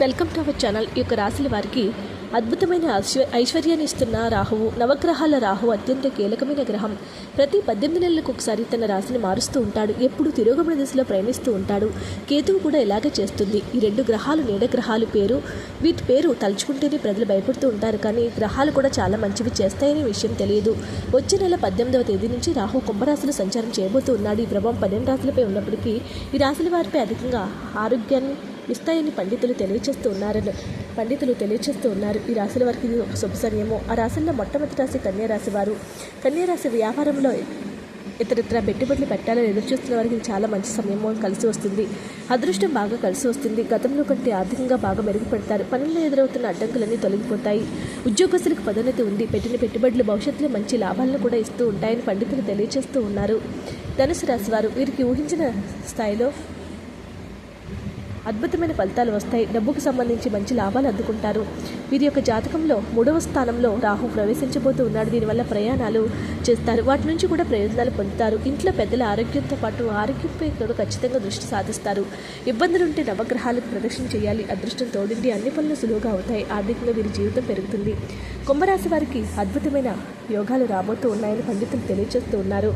Welcome to our channel. ఈ యొక్క రాశుల వారికి అద్భుతమైన ఐశ్వర్యాన్ని ఇస్తున్న రాహువు నవగ్రహాల రాహు అత్యంత కీలకమైన గ్రహం. ప్రతి పద్దెనిమిది నెలలకు ఒకసారి తన రాశిని మారుస్తూ ఉంటాడు. ఎప్పుడు తిరోగమన దిశలో ప్రయాణిస్తూ ఉంటాడు. కేతువు కూడా ఇలాగే చేస్తుంది. ఈ రెండు గ్రహాలు నీడ గ్రహాలు పేరు. వీటి పేరు తలుచుకుంటేనే ప్రజలు భయపడుతూ ఉంటారు. కానీ ఈ గ్రహాలు కూడా చాలా మంచివి చేస్తాయనే విషయం తెలియదు. వచ్చే నెల పద్దెనిమిదవ తేదీ నుంచి రాహు కుంభరాశిలో సంచారం చేయబోతూ ఉన్నాడు. ఈ ప్రభావం పన్నెండు రాశులపై ఉన్నప్పటికీ ఈ రాశుల వారిపై అధికంగా ఆరోగ్యాన్ని ఇస్తాయని పండితులు తెలియచేస్తూ ఉన్నారని పండితులు తెలియచేస్తూ ఉన్నారు. ఈ రాశుల వారికి ఇది ఒక శుభ సమయము. ఆ రాశుల్లో మొట్టమొదటి రాశి కన్యారాశి వారు. కన్యారాశి వ్యాపారంలో ఇతరత్ర పెట్టుబడులు పెట్టాలని ఎదురు చూస్తున్న వారికి చాలా మంచి సమయము కలిసి వస్తుంది. అదృష్టం బాగా కలిసి వస్తుంది. గతంలో కంటే ఆర్థికంగా బాగా మెరుగుపడతారు. పనుల్లో ఎదురవుతున్న అడ్డంకులన్నీ తొలగిపోతాయి. ఉద్యోగస్తులకు పదోన్నతి ఉంది. పెట్టిన పెట్టుబడులు భవిష్యత్తులో మంచి లాభాలను కూడా ఇస్తూ ఉంటాయని పండితులు తెలియజేస్తూ ఉన్నారు. ధనుసు రాశి వారు. వీరికి ఊహించిన స్థాయిలో అద్భుతమైన ఫలితాలు వస్తాయి. డబ్బుకు సంబంధించి మంచి లాభాలు అందుకుంటారు. వీరి యొక్క జాతకంలో మూడవ స్థానంలో రాహు ప్రవేశించబోతూ ఉన్నాడు. దీనివల్ల ప్రయాణాలు చేస్తారు. వాటి నుంచి కూడా ప్రయోజనాలు పొందుతారు. ఇంట్లో పెద్దల ఆరోగ్యంతో పాటు ఆరోగ్యంపై కూడా ఖచ్చితంగా దృష్టి సాధిస్తారు. ఇబ్బందులుంటే నవగ్రహాలకు ప్రదర్శన చేయాలి. అదృష్టం తోడింది. అన్ని పనులు సులువుగా అవుతాయి. ఆర్థికంగా వీరి జీవితం పెరుగుతుంది. కుంభరాశి వారికి అద్భుతమైన యోగాలు రాబోతూ ఉన్నాయని పండితులు తెలియజేస్తూ ఉన్నారు.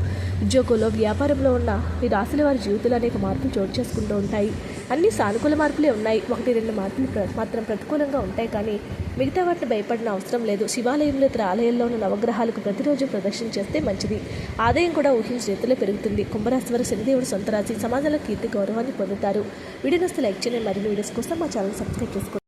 ఉద్యోగంలో వ్యాపారంలో ఉన్న ఈ రాశుల వారి జీవితంలో అనేక మార్పులు చోటు చేసుకుంటూ ఉంటాయి. అన్ని అనుకూల మార్పులే ఉన్నాయి. ఒకటి రెండు మార్పులు మాత్రం ప్రతికూలంగా ఉంటాయి కానీ మిగతా వాటిని భయపడిన అవసరం లేదు. శివాలయంలో ఇతర ఆలయాల్లో ఉన్న నవగ్రహాలకు ప్రతిరోజు ప్రదర్శన చేస్తే మంచిది. ఆదాయం కూడా ఊహించిన రీతిలో పెరుగుతుంది. కుంభరాశి వారు శనిదేవుడు సొంత రాశి సమాజంలో కీర్తి గౌరవాన్ని పొందుతారు. వీడియోస్ లైక్ చేయండి. మరిన్ని వీడియోస్ కోసం మా ఛానల్ సబ్స్క్రైబ్ చేసుకోండి.